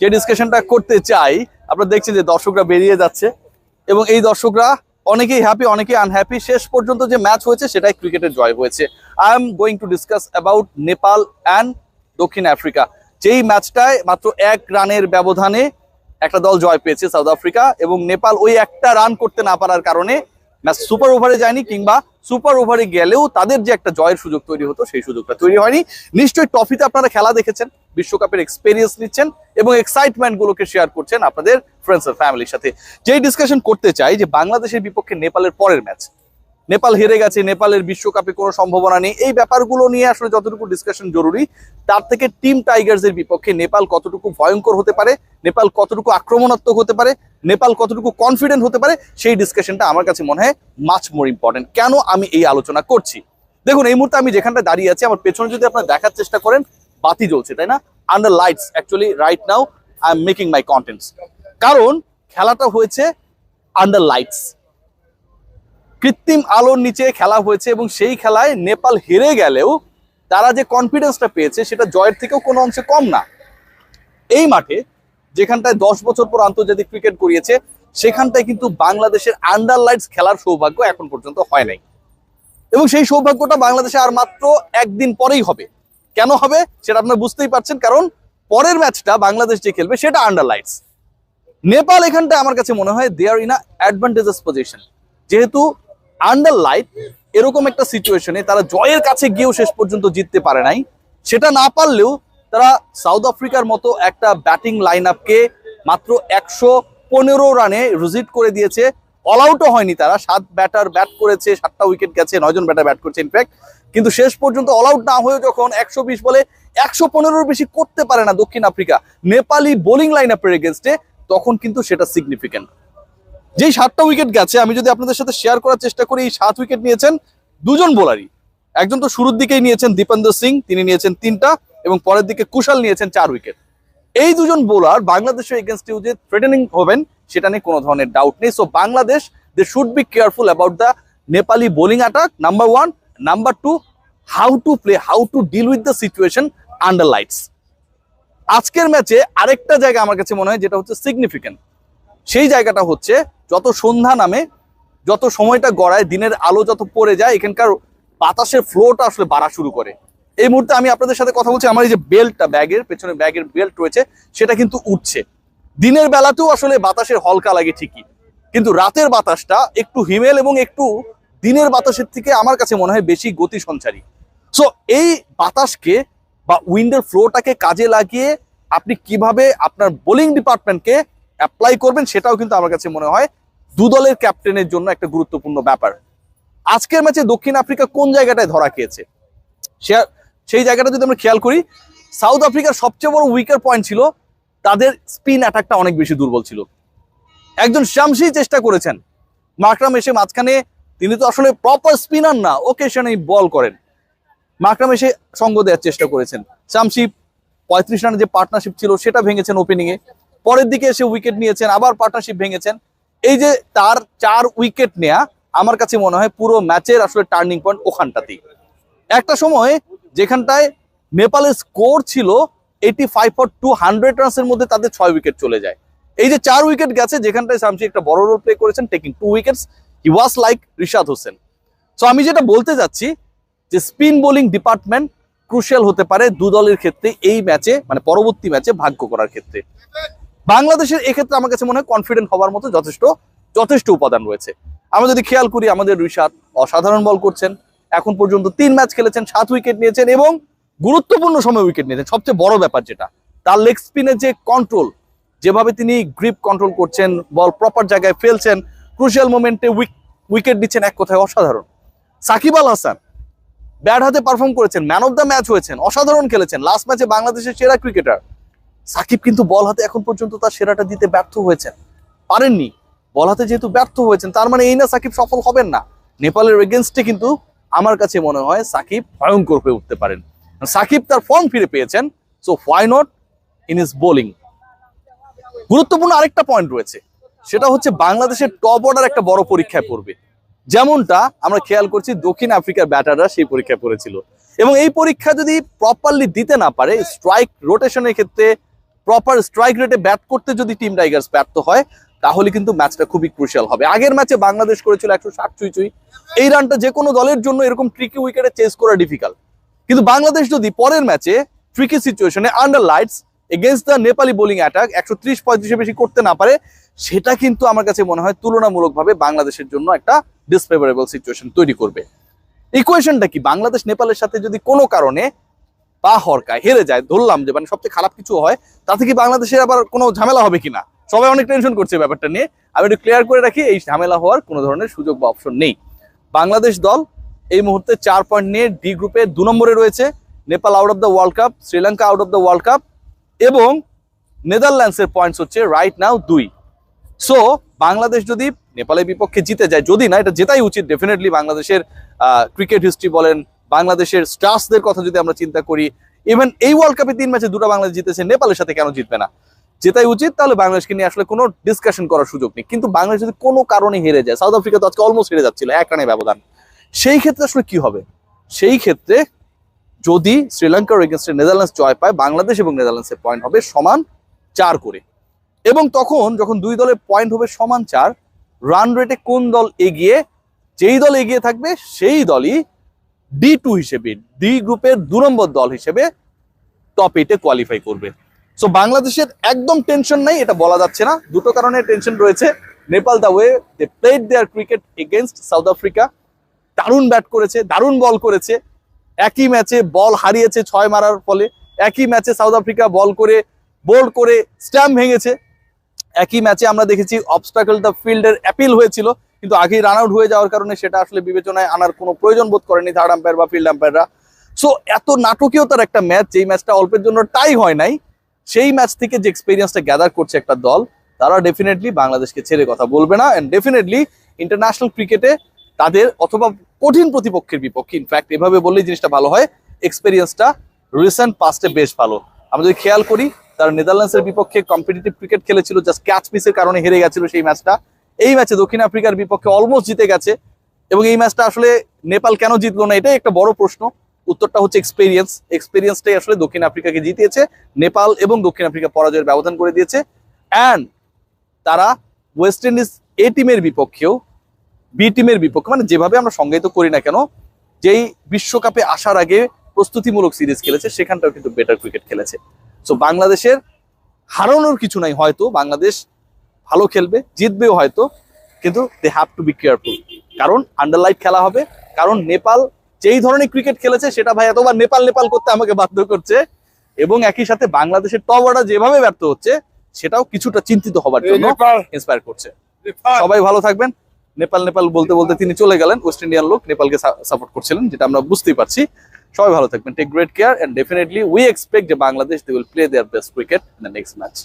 যে ডিসকাশনটা করতে চাই আপনারা দেখছেন যে দর্শকরা বেরিয়ে যাচ্ছে এবং এই দর্শকরা অনেকেই হ্যাপি অনেকেই আনহ্যাপি শেষ পর্যন্ত যে ম্যাচ হয়েছে, সেটাই ক্রিকেটের জয় হয়েছে। I am going to discuss about Nepal and দক্ষিণ আফ্রিকা। যেই ম্যাচটায় মাত্র এক রানের ব্যবধানে একটা দল জয় পেয়েছে সাউথ আফ্রিকা এবং নেপাল ওই একটা রান করতে না পারার কারণে ম্যাচ সুপার ওভারে যায়নি কিংবা সুপার ওভারে গেলেও তাদের যে একটা জয়ের সুযোগ তৈরি হতো, সেই সুযোগটা তৈরি হয়নি। নিশ্চয়ই ট্রফিতে আপনারা খেলা দেখেছেন, বিশ্বকাপের এক্সপেরিয়েন্স নিচ্ছেন এবং এক্সাইটমেন্টগুলোকে শেয়ার করছেন আপনাদের ফ্রেন্ডস আর ফ্যামিলির সাথে। যেই ডিসকাশন করতে চাই যে, বাংলাদেশের বিপক্ষে নেপালের পরের ম্যাচ নেপাল হেরে গেছে, নেপালের বিশ্বকাপে কোনো সম্ভাবনা নেই। এই ব্যাপারগুলো নিয়ে আসলে যতটুকু ডিসকাশন জরুরি, তার থেকে টিম টাইগার্সের বিপক্ষে নেপাল কতটুকু ভয়ঙ্কর হতে পারে, নেপাল কতটুকু আক্রমণাত্মক হতে পারে, নেপাল কতটুকু কনফিডেন্ট হতে পারে, সেই ডিসকাশনটা আমার কাছে মনে হয় মাচ মোর ইম্পর্টেন্ট কেন আমি এই আলোচনা করছি? দেখুন, এই মুহূর্তে আমি যেখানটা দাঁড়িয়ে আছি, আমার পেছনে যদি আপনারা দেখার চেষ্টা করেন, বাতি জ্বলছে, তাই না? Under lights actually right now I am making my contents কারণ, খেলাটা হয়েছে আন্ডার লাইটস কৃত্রিম আলোর নিচে খেলা হয়েছে এবং সেই খেলায় নেপাল হেরে গেলেও তারা যে কনফিডেন্সটা পেয়েছে সেটা জয়ের থেকেও কোনো অংশে কম না। এই মাঠে যেখানটায় দশ বছর পর আন্তর্জাতিক ক্রিকেট করিয়েছে সেখানটায় কিন্তু বাংলাদেশের আন্ডার লাইটস খেলার সৌভাগ্য এখন পর্যন্ত হয় নাই। এবং সেই সৌভাগ্যটা বাংলাদেশে আর মাত্র একদিন পরেই হবে। কেন হবে সেটা আপনারা বুঝতেই পারছেন, কারণ পরের ম্যাচটা বাংলাদেশ যে খেলবে সেটা আন্ডার লাইটস নেপাল এখানটায় আমার কাছে মনে হয় they are in a advantageous position যেহেতু আন্ডার লাইট এরকম একটা সিচুয়েশনে তারা জয়ের কাছে গিয়েও শেষ পর্যন্ত জিততে পারে নাই। সেটা না পারলেও তারা সাউথ আফ্রিকার মতো একটা ব্যাটিং লাইন আপকে মাত্র একশো পনেরো রানে রুজিট করে দিয়েছে। অল আউটও হয়নি তারা। সাত ব্যাটার ব্যাট করেছে, সাতটা উইকেট গেছে, নয়জন ব্যাটার ব্যাট করছে ইনফ্যাক্ট কিন্তু শেষ পর্যন্ত অল আউট না হয়েও যখন একশো বিশ বলে একশো পনেরোর বেশি করতে পারে না দক্ষিণ আফ্রিকা, নেপালি বোলিং লাইন আপের এগেনস্টে তখন কিন্তু সেটা সিগনিফিকেন্ট যেই সাতটা উইকেট গেছে, আমি যদি আপনাদের সাথে শেয়ার করার চেষ্টা করি, এই সাত উইকেট নিয়েছেন দুজন বোলারই একজন তো শুরুর দিকেই নিয়েছেন দীপেন্দ্র সিং, তিনি নিয়েছেন তিনটা, এবং পরের দিকে কুশাল নিয়েছেন চার উইকেট এই দুজন বোলার বাংলাদেশের এগেনস্টে যে থ্রেটেনিং হবেন, সেটা নিয়ে কোনো ধরনের ডাউট নেই। So Bangladesh they should be careful about the Nepali bowling attack number one number two how to play how to deal with the situation under lights আজকের ম্যাচে আরেকটা জায়গা আমার কাছে মনে হয় যেটা হচ্ছে সিগনিফিকেন্ট সেই জায়গাটা হচ্ছে যত সন্ধ্যা নামে, যত সময়টা গড়ায়, দিনের আলো যত পড়ে যায়, এখানকার বাতাসের ফ্লোটা আসলে বাড়া শুরু করে। এই মুহূর্তে আমি আপনাদের সাথে কথা বলছি, আমার এই যে বেল্টটা ব্যাগের পেছনে ব্যাগের বেল্ট রয়েছে, সেটা কিন্তু উঠছে। দিনের বেলাতেও আসলে বাতাসের হলকা লাগে ঠিকই, কিন্তু রাতের বাতাসটা একটু হিমেল এবং একটু দিনের বাতাসের থেকে আমার কাছে মনে হয় বেশি গতি সঞ্চারী সো এই বাতাসকে বা উইন্ডের ফ্লোটাকে কাজে লাগিয়ে আপনি কীভাবে আপনার বোলিং ডিপার্টমেন্টকে অ্যাপ্লাই করবেন, সেটাও কিন্তু আমার কাছে মনে হয় দু দলের ক্যাপ্টেনের জন্য একটা গুরুত্বপূর্ণ ব্যাপার। আজকের ম্যাচে দক্ষিণ আফ্রিকা কোন জায়গাটায় ধরা খেয়েছে? সে- সেই জায়গাটা যদি আমরা খেয়াল করি, সাউথ আফ্রিকার সবচেয়ে বড় উইকার পয়েন্ট ছিল, তাদের স্পিন অ্যাটাকটা অনেক বেশি দুর্বল ছিল। একজন শামসি চেষ্টা করেছেন। মাকরাম এসে মাঝখানে, তিনি তো আসলে প্রপার স্পিনার না ওকেশনে বল করেন। মাকরাম এসে সঙ্গ দেওয়ার চেষ্টা করেছেন। শামসি পঁয়ত্রিশ রানের যে পার্টনারশিপ ছিল, সেটা ভেঙেছেন ওপেনিং এ পরের দিকে এসে উইকেট নিয়েছেন, আবার পার্টনারশিপ ভেঙেছেন। এই যে তার চার উইকেট নেয়া, আমার কাছে মনে হয় পুরো ম্যাচের আসলে টার্নিং পয়েন্ট ওখানটাতেই। একটা সময় যেখানটায় নেপালের স্কোর ছিল eighty five for two hundred রানসের মধ্যে তাদের ছয় উইকেট চলে যায়। এই যে চার উইকেট গেছে, যেখানটায় শামসি একটা বড় রোল প্লে করেছেন taking two wickets he was like Rishad Hossain. So আমি যেটা বলতে যাচ্ছি যে স্পিন বোলিং ডিপার্টমেন্ট ক্রুশিয়াল হতে পারে দু দলের ক্ষেত্রে এই ম্যাচে মানে পরবর্তী ম্যাচে ভাগ্য করার ক্ষেত্রে। বাংলাদেশের এক্ষেত্রে আমার কাছে মনে হয় কনফিডেন্ট হওয়ার মতো যথেষ্ট যথেষ্ট উপাদান রয়েছে। আমরা যদি খেয়াল করি, আমাদের রিশাদ অসাধারণ বল করছেন। এখন পর্যন্ত তিন ম্যাচ খেলেছেন, সাত উইকেট নিয়েছেন এবং গুরুত্বপূর্ণ সময় উইকেট নিয়েছেন। সবচেয়ে বড় ব্যাপার যেটা, তার লেগ স্পিনের যে কন্ট্রোল যেভাবে তিনি গ্রিপ কন্ট্রোল করছেন বল প্রপার জায়গায় ফেলছেন ক্রুশিয়াল মোমেন্টে উইকেট দিচ্ছেন এক কথায় অসাধারণ। সাকিব আল হাসান ব্যাট হাতে পারফর্ম করেছেন ম্যান অফ দ্য ম্যাচ হয়েছেন, অসাধারণ খেলেছেন লাস্ট ম্যাচে বাংলাদেশের সেরা ক্রিকেটার সাকিব কিন্তু বল হাতে এখন পর্যন্ত তার সেরাটা দিতে ব্যর্থ হয়েছেন। পারেননি। বল হাতে যেহেতু ব্যর্থ হয়েছেন, তার মানে এই না সাকিব সফল হবেন না। নেপালের এগেনস্টে কিন্তু আমার কাছে মনে হয় সাকিব ভয়ঙ্কর হয়ে উঠতে পারেন। সাকিব তার ফর্ম ফিরে পেয়েছেন so why not in his bowling গুরুত্বপূর্ণ আরেকটা পয়েন্ট রয়েছে, সেটা হচ্ছে বাংলাদেশের টপ অর্ডার একটা বড় পরীক্ষায় পড়বে। যেমনটা আমরা খেয়াল করছি দক্ষিণ আফ্রিকার ব্যাটাররা সেই পরীক্ষায় পড়েছিল। এবং এই পরীক্ষা যদি প্রপারলি দিতে না পারে স্ট্রাইক রোটেশনের ক্ষেত্রে প্রপার স্ট্রাইক রেটে ব্যাট করতে যদি টিম টাইগার্স ব্যর্থ হয়, তাহলে কিন্তু ম্যাচটা খুবই ক্রুশিয়াল হবে। আগের ম্যাচে বাংলাদেশ করেছিল একশো ষাট চুই চুই। এই রানটা যে কোনো দলের জন্য এরকম ট্রিকি উইকেটে চেস করা ডিফিকাল্ট কিন্তু বাংলাদেশ যদি পরের ম্যাচে ট্রিকি সিচুয়েশনে under lights against the Nepali bowling attack একশো ত্রিশ পঁয়ত্রিশে বেশি করতে না পারে, সেটা কিন্তু আমার কাছে মনে হয় তুলনামূলকভাবে বাংলাদেশের জন্য একটা ডিসফেভারেবল সিচুয়েশন তৈরি করবে। ইকুয়েশনটা কি? বাংলাদেশ নেপালের সাথে যদি কোনো কারণে পা হরকায়, হেরে যায়, ধরলাম যে মানে সবচেয়ে খারাপ কিছু হয়, তাতে কি বাংলাদেশের আবার কোনো ঝামেলা হবে কিনা? সবাই অনেক টেনশন করছে ব্যাপারটা নিয়ে। আমি একটু ক্লিয়ার করে রাখি, এই ঝামেলা হওয়ার কোনো ধরনের সুযোগ বা অপশন নেই। বাংলাদেশ দল এই মুহূর্তে চার পয়েন্ট নিয়ে ডি গ্রুপে দু নম্বরে রয়েছে, Nepal out of the world cup Sri Lanka out of the world cup এবং নেদারল্যান্ডসের পয়েন্টস হচ্ছে রাইট নাও দুই। সো বাংলাদেশ যদি নেপালের বিপক্ষে জিতে যায়, যদি না, এটা জেতাই উচিত ডেফিনেটলি বাংলাদেশের ক্রিকেট হিস্ট্রি বলেন বাংলাদেশের স্টার্সদের কথা যদি আমরা চিন্তা করি ইভেন এই ওয়ার্ল্ড কাপে তিন ম্যাচে দুটো বাংলাদেশ জিতেছে, নেপালের সাথে কেন জিতবে না? জেতাই উচিত, তাহলে বাংলাদেশকে নিয়ে আসলে কোনো ডিসকাশন করার সুযোগ নেই। কিন্তু বাংলাদেশ যদি কোনো কারণে হেরে যায় সাউথ আফ্রিকা তো আজকে অলমোস্ট হেরে যাচ্ছিল, এক রানে ব্যবধান। সেই ক্ষেত্রে আসলে কি হবে? সেই ক্ষেত্রে যদি শ্রীলঙ্কার এগেনস্টে নেদারল্যান্ডস জয় পায়, বাংলাদেশ এবং নেদারল্যান্ডসের পয়েন্ট হবে সমান চার করে। এবং তখন যখন দুই দলের পয়েন্ট হবে সমান চার রান রেটে কোন দল এগিয়ে, যেই দল এগিয়ে থাকবে, সেই দলই ডি টু হিসেবে ডি গ্রুপের দু নম্বর দল হিসেবে টপ এইটে কোয়ালিফাই করবে। সো বাংলাদেশের একদম টেনশন নাই, এটা বলা যাচ্ছে না। দুটো কারণে টেনশন রয়েছে। Nepal the way they played their cricket against South Africa দারুণ ব্যাট করেছে, দারুণ বল করেছে। একই ম্যাচে বল হারিয়েছে ছয় মারার ফলে। একই ম্যাচে সাউথ আফ্রিকা বল করে বোল্ড করে স্ট্যাম্প ভেঙেছে। একই ম্যাচে আমরা দেখেছি অবস্টাকল দ্য ফিল্ডের অ্যাপিল হয়েছিল। কিন্তু আগেই রান আউট হয়ে যাওয়ার কারণে সেটা আসলে বিবেচনায় আনার কোনো প্রয়োজন বোধ করেনি থার্ড আম্পায়ার বা ফিল্ড আম্পায়াররা সো এত নাটকীয়তার একটা ম্যাচ যেই ম্যাচটা অল্পের জন্য টাই হয় নাই, সেই ম্যাচ থেকে যে এক্সপিরিয়েন্সটা গ্যাদার করছে একটা দল, তারা ডেফিনেটলি বাংলাদেশকে ছেড়ে কথা বলবে না অ্যান্ড ডেফিনেটলি ইন্টারন্যাশনাল ক্রিকেটে তাদের অথবা কঠিন প্রতিপক্ষের বিপক্ষে ইনফ্যাক্ট এভাবে বললেই জিনিসটা ভালো হয় এক্সপিরিয়েন্সটা রিসেন্ট পাস্টে বেশ ভালো। আমরা যদি খেয়াল করি, তারা নেদারল্যান্ডসের বিপক্ষে কম্পিটিটিভ ক্রিকেট খেলেছিল জাস্ট ক্যাচ মিসের কারণে হেরে গেছিল সেই ম্যাচটা এই ম্যাচে দক্ষিণ আফ্রিকার বিপক্ষে অলমোস্ট জিতে গেছে। এবং এই ম্যাচটা আসলে নেপাল কেন জিতলো না, এটাই একটা বড় প্রশ্ন। উত্তরটা হচ্ছে এক্সপিরিয়েন্স এক্সপিরিয়েন্সটাই আসলে দক্ষিণ আফ্রিকাকে জিতিয়েছে। নেপাল এবং দক্ষিণ আফ্রিকা পরাজয়ের ব্যবধান করে দিয়েছে। অ্যান্ড তারা ওয়েস্ট ইন্ডিজ এ টিমের বিপক্ষেও বি টিমের বিপক্ষে মানে যেভাবে আমরা সংজ্ঞায়িত করি না কেন, যেই বিশ্বকাপে আসার আগে প্রস্তুতিমূলক সিরিজ খেলেছে, সেখানটাও কিন্তু বেটার ক্রিকেট খেলেছে। সো বাংলাদেশের হারানোর কিছু নাই, হয়তো বাংলাদেশ ভালো খেলবে জিতবেও হয়তো কিন্তু they have to be careful কারণ আন্ডারলাইট খেলা হবে কারণ নেপাল যেই ধরনের ক্রিকেট খেলেছে সেটা ভাই এতবার নেপাল নেপাল করতে আমাকে বাধ্য করছে এবং একই সাথে বাংলাদেশের টপ অর্ডার যেভাবে ব্যর্থ হচ্ছে সেটাও কিছুটা চিন্তিত হবার জন্য ইন্সপায়ার করছে। সবাই ভালো থাকবেন। নেপাল নেপাল বলতে বলতে তিনি চলে গেলেন ওয়েস্ট ইন্ডিয়ান লোক নেপালকে সাপোর্ট করছিলেন যেটা আমরা বুঝতেই পারছি। সবাই ভালো থাকবেন take great care and definitely we expect যে Bangladesh they will play their best cricket in the next match